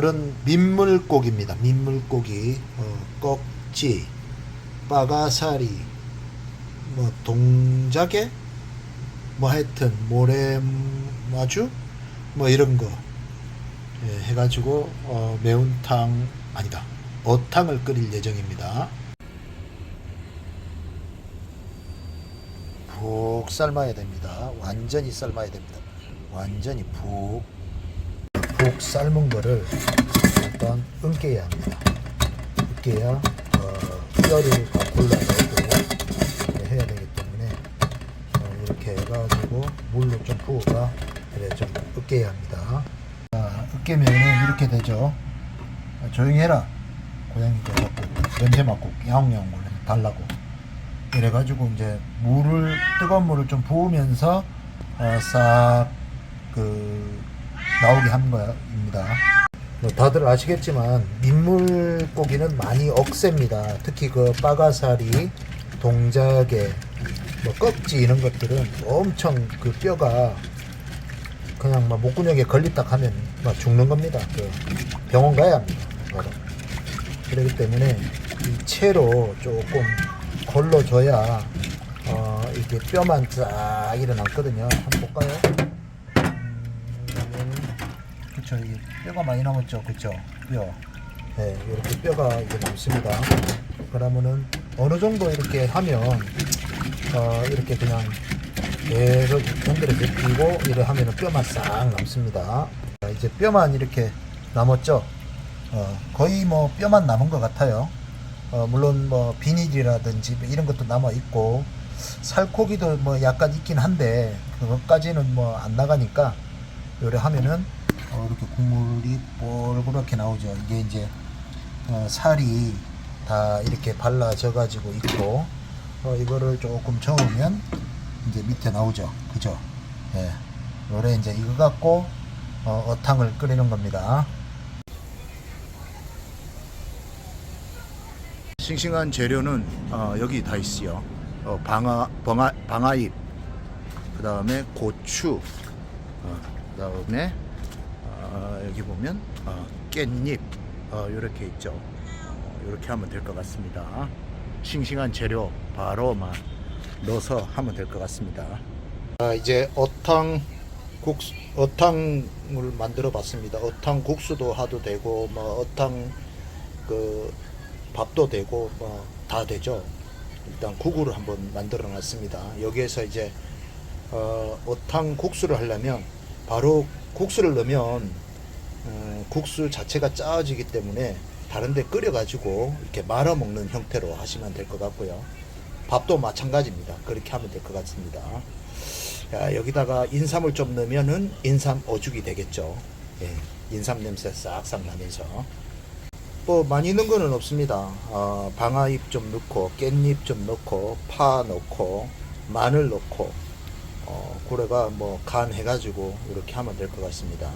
오늘은 민물고기입니다. 민물고기, 어, 꺽지, 빠가사리, 뭐 동자개, 뭐 하여튼 모래마주, 뭐 이런 거 예, 해가지고 어, 매운탕 아니다 어탕을 끓일 예정입니다. 푹 삶아야 됩니다. 완전히 삶아야 됩니다. 완전히 푹. 푹 삶은 거를 일단 으깨야 합니다. 으깨야 어, 뼈를 다 골라내고 해야 되기 때문에 어, 이렇게 해가지고 물로 좀 부어가 그래 좀 으깨야 합니다. 자, 으깨면은 이렇게 되죠. 아, 조용히 해라. 고양이가 자꾸 냄새 맡고 야옹야옹 거려 달라고. 이래가지고 이제 물을 뜨거운 물을 좀 부으면서 어, 싹그 나오게 한 거입니다. 뭐 다들 아시겠지만 민물고기는 많이 억셉니다. 특히 그 빠가사리, 동작에 뭐 꺽지 이런 것들은 엄청 그 뼈가 그냥 막 목구멍에 걸렸다 하면 막 죽는 겁니다. 그 병원 가야 합니다. 바로. 그렇기 때문에 이 채로 조금 걸러줘야 어 이게 뼈만 쫙 일어났거든요. 한번 볼까요? 음, 그쵸 이게 뼈가 많이 남았죠, 그쵸? 뼈. 네, 이렇게 뼈가 이제 남습니다. 그러면은 어느 정도 이렇게 하면 어 이렇게 그냥 계속 건드려 제끼고 이래 하면은 뼈만 싹 남습니다. 자, 이제 뼈만 이렇게 남았죠. 어, 거의 뭐 뼈만 남은 것 같아요. 어, 물론 뭐 비닐이라든지 뭐 이런 것도 남아 있고 살코기도 뭐 약간 있긴 한데 그것까지는 뭐 안 나가니까 요래 하면은 어, 이렇게 국물이 뽀글뽀글하게 나오죠. 이게 이제 어, 살이 다 이렇게 발라져 가지고 있고 어, 이거를 조금 저으면 이제 밑에 나오죠. 그죠? 예. 요래 이제 이거 갖고 어, 어탕을 끓이는 겁니다. 싱싱한 재료는 어, 여기 다 있어요. 어, 방아, 방아, 방아잎, 그 다음에 고추, 어, 그 다음에 어, 여기 보면 어, 깻잎 어, 이렇게 있죠. 이렇게 하면 될 것 같습니다. 싱싱한 재료 바로만 넣어서 하면 될 것 같습니다. 자, 이제 어탕 국수, 어탕을 만들어 봤습니다. 어탕 국수도 하도 되고, 뭐 어탕 그 밥도 되고, 뭐 다 되죠. 일단 국을 한번 만들어 놨습니다. 여기에서 이제 어, 어탕 국수를 하려면 바로 국수를 넣으면 어, 국수 자체가 짜지기 때문에 다른데 끓여가지고 이렇게 말아 먹는 형태로 하시면 될 것 같고요. 밥도 마찬가지입니다. 그렇게 하면 될 것 같습니다. 야, 여기다가 인삼을 좀 넣으면은 인삼 어죽이 되겠죠. 예, 인삼 냄새 싹싹 나면서. 뭐 많이 넣은 거는 없습니다. 어, 방아잎 좀 넣고 깻잎 좀 넣고 파 넣고 마늘 넣고 어, 고래가 뭐 간 해가지고 이렇게 하면 될 것 같습니다.